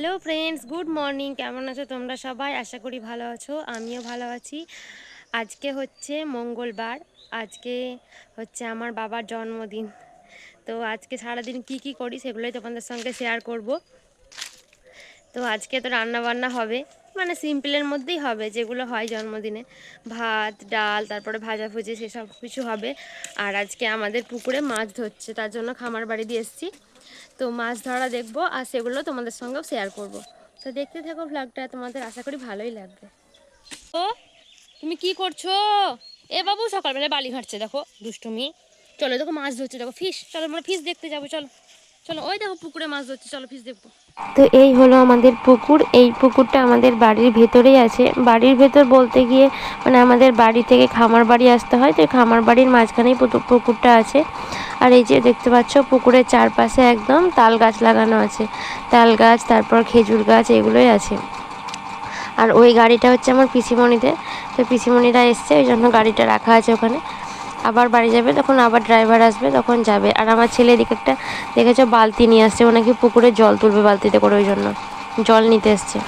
Hello friends good morning কেমন আছো তোমরা সবাই? আশা করি ভালো আছো। আমিও ভালো আছি। আজকে হচ্ছে মঙ্গলবার। আজকে হচ্ছে আমার বাবার জন্মদিন। তো আজকে সারাদিন কি কি করি সেগুলোই তোমাদের সঙ্গে শেয়ার করব। তো আজকে তো রান্না বান্না হবে মানে সিম্পলের মধ্যেই হবে যেগুলো হয় জন্মদিনে। ভাত, ডাল, তারপরে ভাজা ভুজি সেসব কিছু হবে। আর আজকে আমাদের পুকুরে মাছ ধরছে, তার জন্য খামার বাড়ি দিয়ে এসেছি। তো মাছ ধরা দেখব আর সেগুলো তোমাদের সঙ্গেও শেয়ার করব। তো দেখতে থাকো ভ্লগটা তোমাদের আশা করি ভালোই লাগবে। ও তুমি কি করছ? এ বাবু সকালবেলা বালি ঘাটছে, দেখো, দুষ্টুমি। চলো দেখো মাছ ধরছে, দেখো ফিশ চলো আমরা ফিশ দেখতে যাব, চলো। চলো, ওই দেখো পুকুরে মাছ ধরছে, চলো ফিশ দেখব। তো এই হলো আমাদের পুকুর, এই পুকুরটা আমাদের বাড়ির ভেতরেই আছে। বাড়ির ভেতর বলতে গিয়ে মানে আমাদের বাড়ি থেকে খামার বাড়ি আসতে হয়, তো খামার বাড়ির মাঝখানেই পুকুরটা আছে। আর এই যে দেখতে পাচ্ছ, পুকুরের চারপাশে একদম তাল গাছ লাগানো আছে। তাল গাছ, তারপর খেজুর গাছ, এগুলোই আছে। আর ওই গাড়িটা হচ্ছে আমার পিসিমণিদের, তো পিসিমণিরা এসছে, ওই জন্য গাড়িটা রাখা আছে ওখানে। আবার বাড়ি যাবে, তখন আবার ড্রাইভার আসবে, তখন যাবে। আর আমার ছেলে এদিকে একটা দেখেছ বালতি নিয়ে আসছে, ও নাকি পুকুরে জল তুলবে বালতিতে করে ওই জন্য। জল নিতে এসছে।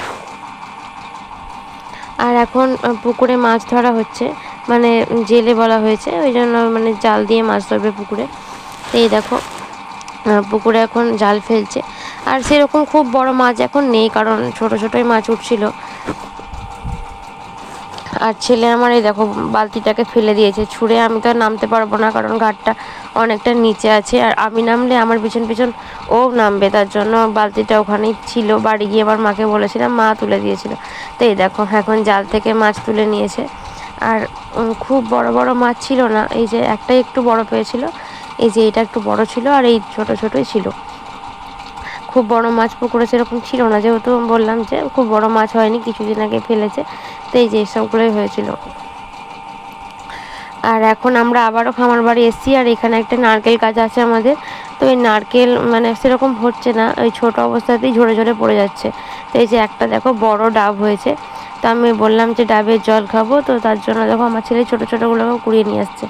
আর এখন পুকুরে মাছ ধরা হচ্ছে মানে জেলে বলা হয়েছে, ওই জন্য মানে জাল দিয়ে মাছ ধরবে পুকুরে। এই দেখো পুকুরে এখন জাল ফেলছে। আর সেরকম খুব বড় মাছ এখন নেই, কারণ ছোট ছোটোই মাছ উঠছিল। আর ছেলে আমার এই দেখো বালতিটাকে ফেলে দিয়েছে। ছুঁড়ে আমি তো নামতে পারব না, কারণ ঘাটটা অনেকটা নিচে আছে। আর আমি নামলে আমার পিছন পিছন ও নামবে, তার জন্য বালতিটা ওখানেই ছিল। বাড়ি গিয়ে আবার মাকে বলেছিলাম, মা তুলে দিয়েছিল। তো এই দেখো, এখন জাল থেকে মাছ তুলে নিয়েছে। আর খুব বড় বড় মাছ ছিল না, এই যে একটাই একটু বড় পেয়েছিল। এই যে এটা একটু বড় ছিল, আর এই ছোট ছোটই ছিল। খুব বড় মাছ পুকুরে সেরকম ছিল না। যেহেতু বললাম যে খুব বড় মাছ হয়নি, কিছুদিন আগে ফেলেছে। তো এই যে এসবগুলোই হয়েছিল। আর এখন আমরা আবারও খামার বাড়ি এসেছি, আর এখানে একটা নারকেল গাছ আছে আমাদের। তো এই নারকেল মানে সেরকম হচ্ছে না, ওই ছোট অবস্থাতেই ঝরে ঝরে পড়ে যাচ্ছে। তো এই যে একটা দেখো বড় ডাব হয়েছে। তো আমি বললাম যে ডাবের জল খাব, তো তার জন্য দেখো আমার ছেলে ছোটো ছোটোগুলোকেও কুড়িয়ে নিয়ে আসছে।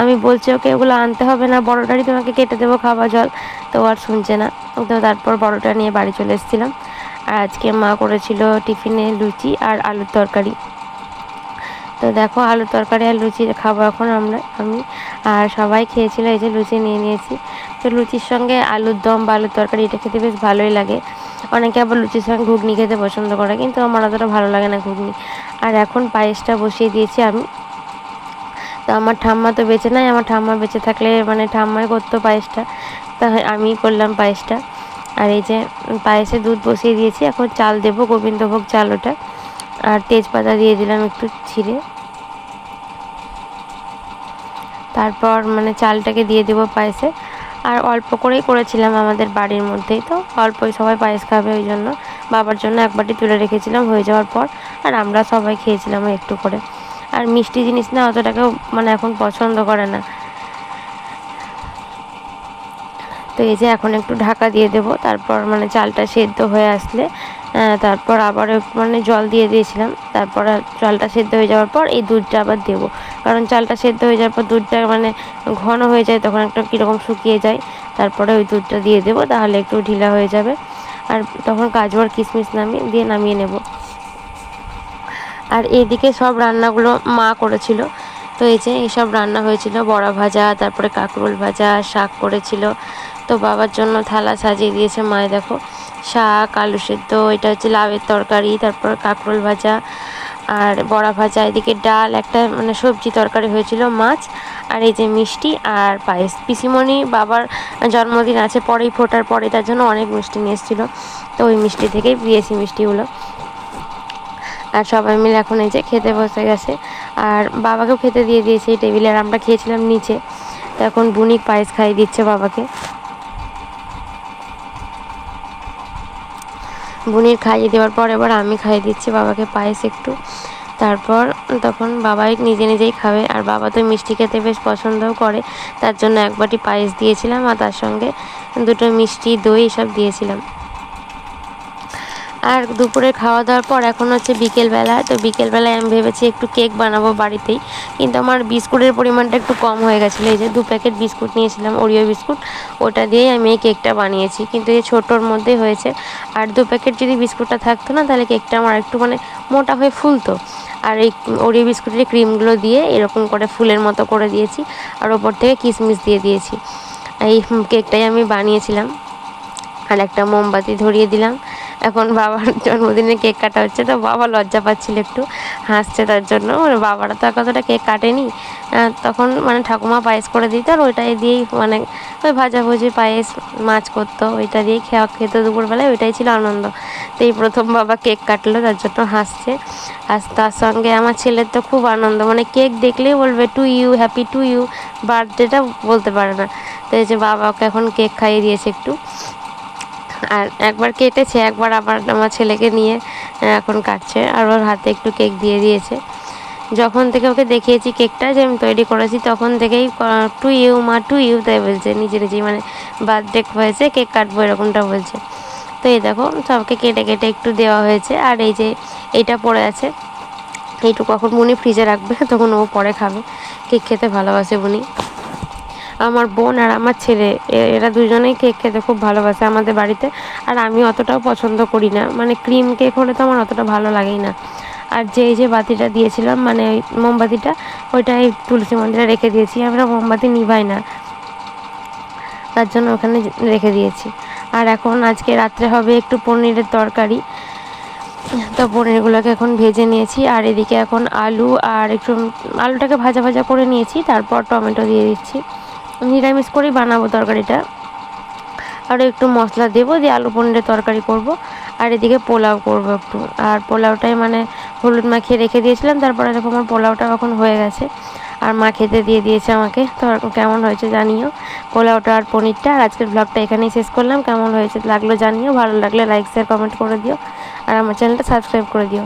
আমি বলছি, ওকে, ওগুলো আনতে হবে না, বড়োটারই তোমাকে কেটে দেবো খাওয়া জল। তো আর শুনছে না। তো তারপর বড়োটা নিয়ে বাড়ি চলে এসেছিলাম। আর আজকে মা করেছিল টিফিনে লুচি আর আলুর তরকারি। তো দেখো, আলুর তরকারি আর লুচি খাব এখন আমরা, আমি আর সবাই খেয়েছিল, এই যে লুচি নিয়ে নিয়েছি। তো লুচির সঙ্গে আলুর দম বা আলুর তরকারি, এটা খেতে বেশ ভালোই লাগে। অনেকে আবার লুচির সঙ্গে ঘুগনি খেতে পছন্দ করে, কিন্তু আমার অতটা ভালো লাগে না ঘুগনি। আর এখন পায়েসটা বসিয়ে দিয়েছি আমি। তো আমার ঠাম্মা তো বেঁচে নাই, আমার ঠাম্মা বেঁচে থাকলে মানে ঠাম্মাই করতো পায়েসটা। তা আমি করলাম পায়েসটা। আর এই যে পায়েসে দুধ বসিয়ে দিয়েছি, এখন চাল দেবো, গোবিন্দভোগ চাল ওটা। আর তেজপাতা দিয়ে দিলাম একটু ছিঁড়ে। তারপর মানে চালটাকে দিয়ে দেবো পায়েসে। আর অল্প করেই করেছিলাম আমাদের বাড়ির মধ্যেই তো, অল্পই সবাই পায়েস খাবে ওই জন্য। বাবার জন্য এক বাটি তুলে রেখেছিলাম, হয়ে যাওয়ার পর। আর আমরা সবাই খেয়েছিলাম একটু করে। আর মিষ্টি জিনিস না অতটাকেও মানে এখন পছন্দ করে না। তো এই যে এখন একটু ঢাকা দিয়ে দেবো, তারপর মানে চালটা সেদ্ধ হয়ে আসলে তারপর আবার মানে জল দিয়ে দিয়েছিলাম, তারপর চালটা সেদ্ধ হয়ে যাওয়ার পর এই দুধটা আবার দেবো। কারণ চালটা সেদ্ধ হয়ে যাওয়ার পর দুধটা মানে ঘন হয়ে যায়, তখন একটা কীরকম শুকিয়ে যায়, তারপরে ওই দুধটা দিয়ে দেবো, তাহলে একটু ঢিলা হয়ে যাবে। আর তখন কাজু আর কিশমিশ নামিয়ে, দিয়ে নামিয়ে নেব। আর এদিকে সব রান্নাগুলো মা করেছিল। তো এই যে এইসব রান্না হয়েছিল, বড়া ভাজা, তারপরে কাঁকরোল ভাজা, শাক করেছিল। তো বাবার জন্য থালা সাজিয়ে দিয়েছে মায়ে দেখো। শাক, আলু সেদ্ধ, এটা হচ্ছে লাউয়ের তরকারি, তারপর কাঁকরোল ভাজা আর বড়া ভাজা। এদিকে ডাল, একটা মানে সবজি তরকারি হয়েছিল, মাছ আর এই যে মিষ্টি আর পায়েস। পিসিমণি বাবার জন্মদিন আছে, পরেই ফোটার পরে তার জন্য অনেক মিষ্টি নিয়ে এসেছিল। তো ওই মিষ্টি থেকেই দিয়েছি মিষ্টিগুলো আর সবাই মিলে এখন এই যে খেতে বসে গেছে। আর বাবাকেও খেতে দিয়ে দিয়েছে এই টেবিলে, আর আমরা খেয়েছিলাম নিচে। তো এখন বুনিক পায়েস খাইয়ে দিচ্ছে বাবাকে। বুনির খাইয়ে দেওয়ার পর এবার আমি খাইয়ে দিচ্ছি বাবাকে পায়েস একটু। তারপর তখন বাবাই নিজে নিজেই খাবে। আর বাবা তো মিষ্টি খেতে বেশ পছন্দও করে। তার জন্য এক বাটি পায়েস দিয়েছিলাম আর তার সঙ্গে দুটো মিষ্টি দই এসব দিয়েছিলাম। আর দুপুরে খাওয়া দাওয়ার পর এখন হচ্ছে বিকেলবেলা, তো বিকেলবেলায় আমি ভেবেছি একটু কেক বানাবো বাড়িতেই। কিন্তু আমার বিস্কুটের পরিমাণটা একটু কম হয়ে গেছিল, এই যে দু প্যাকেট বিস্কুট নিয়েছিলাম, ওরিও বিস্কুট, ওটা দিয়েই আমি এই কেকটা বানিয়েছি। কিন্তু এই ছোটোর মধ্যেই হয়েছে, আর দু প্যাকেট যদি বিস্কুটটা থাকতো না, তাহলে কেকটা আমার একটু মানে মোটা হয়ে ফুলতো। আর এই ওরিও বিস্কুটের ক্রিমগুলো দিয়ে এরকম করে ফুলের মতো করে দিয়েছি, আর ওপর থেকে কিশমিশ দিয়ে দিয়েছি। এই কেকটাই আমি বানিয়েছিলাম, আর একটা মোমবাতি ধরিয়ে দিলাম এখন বাবার জন্মদিনে কেক কাটা হচ্ছে, তো বাবা লজ্জা পাচ্ছিল একটু, হাসছে তার জন্য। মানে বাবারা তো কতটা কেক কাটেনি। তখন মানে ঠাকুমা পায়েস করে দিত, আর ওইটাই দিয়েই মানে ওই ভাজাভুজি, পায়েস, মাছ করতো, ওইটা দিয়েই খেয়া, খেতো দুপুরবেলায়, ওইটাই ছিল আনন্দ। তো এই প্রথম বাবা কেক কাটলো, তার জন্য হাসছে। আর তার সঙ্গে আমার ছেলের তো খুব আনন্দ মানে কেক দেখলেই বলবে to you happy to you বার্থডেটা বলতে পারে না। তো এই যে বাবাকে এখন কেক খাইয়ে দিয়েছে একটু। আর একবার কেটেছে, একবার আবার আমার ছেলেকে নিয়ে এখন কাটছে। আর ওর হাতে একটু কেক দিয়ে দিয়েছে। যখন থেকে ওকে দেখিয়েছি কেকটা যে আমি তৈরি করেছি, তখন থেকেই টু ইউ মা, টু ইউ তাই বলছে। নিজে নিজেই মানে বার্থডে হয়েছে, কেক কাটবো এরকমটা বলছে। তো এই দেখো, সবকে কেটে কেটে একটু দেওয়া হয়েছে। আর এই যে এইটা পড়ে আছে, এইটুকু এখন মুনি ফ্রিজে রাখবে, তখন ও পরে খাবে। কেক খেতে ভালোবাসে উনি আমার বোন আর আমার ছেলে এরা দুজনেই কেক খেতে খুব ভালোবাসে আমাদের বাড়িতে। আর আমি অতটাও পছন্দ করি না। মানে ক্রিম কেক হলে তো আমার অতটা ভালো লাগেই না। আর যে যে বাতিটা দিয়েছিলাম মানে ওই মোমবাতিটা ওইটা এই তুলসী মন্দিরে রেখে দিয়েছি। আমরা মোমবাতি নিভাই না। তার জন্য ওখানে রেখে দিয়েছি। আর এখন আজকে রাত্রে হবে একটু পনিরের তরকারি। তো পনিরগুলোকে এখন ভেজে নিয়েছি। আর এদিকে এখন আলু আর একটু, আলুটাকে ভাজা ভাজা করে নিয়েছি। তারপর টমেটো দিয়ে দিচ্ছি। নিরামিষ করেই বানাবো তরকারিটা। আরও একটু মশলা দেবো, দিয়ে আলু পনিরের তরকারি করব। আর এদিকে পোলাও করব একটু। আর পোলাওটাই মানে হলুদ মাখিয়ে রেখে দিয়েছিলাম, তারপরে দেখো আমার পোলাওটা এখন হয়ে গেছে। আর মা খেতে দিয়ে দিয়েছে আমাকে। তো কেমন হয়েছে জানিও। পোলাওটা আর পনিরটা। আর আজকের ব্লগটা এখানেই শেষ করলাম। কেমন হয়েছে লাগল জানিও। ভালো লাগলে লাইক শেয়ার কমেন্ট করে দিও। আর আমার চ্যানেলটা সাবস্ক্রাইব করে দিও।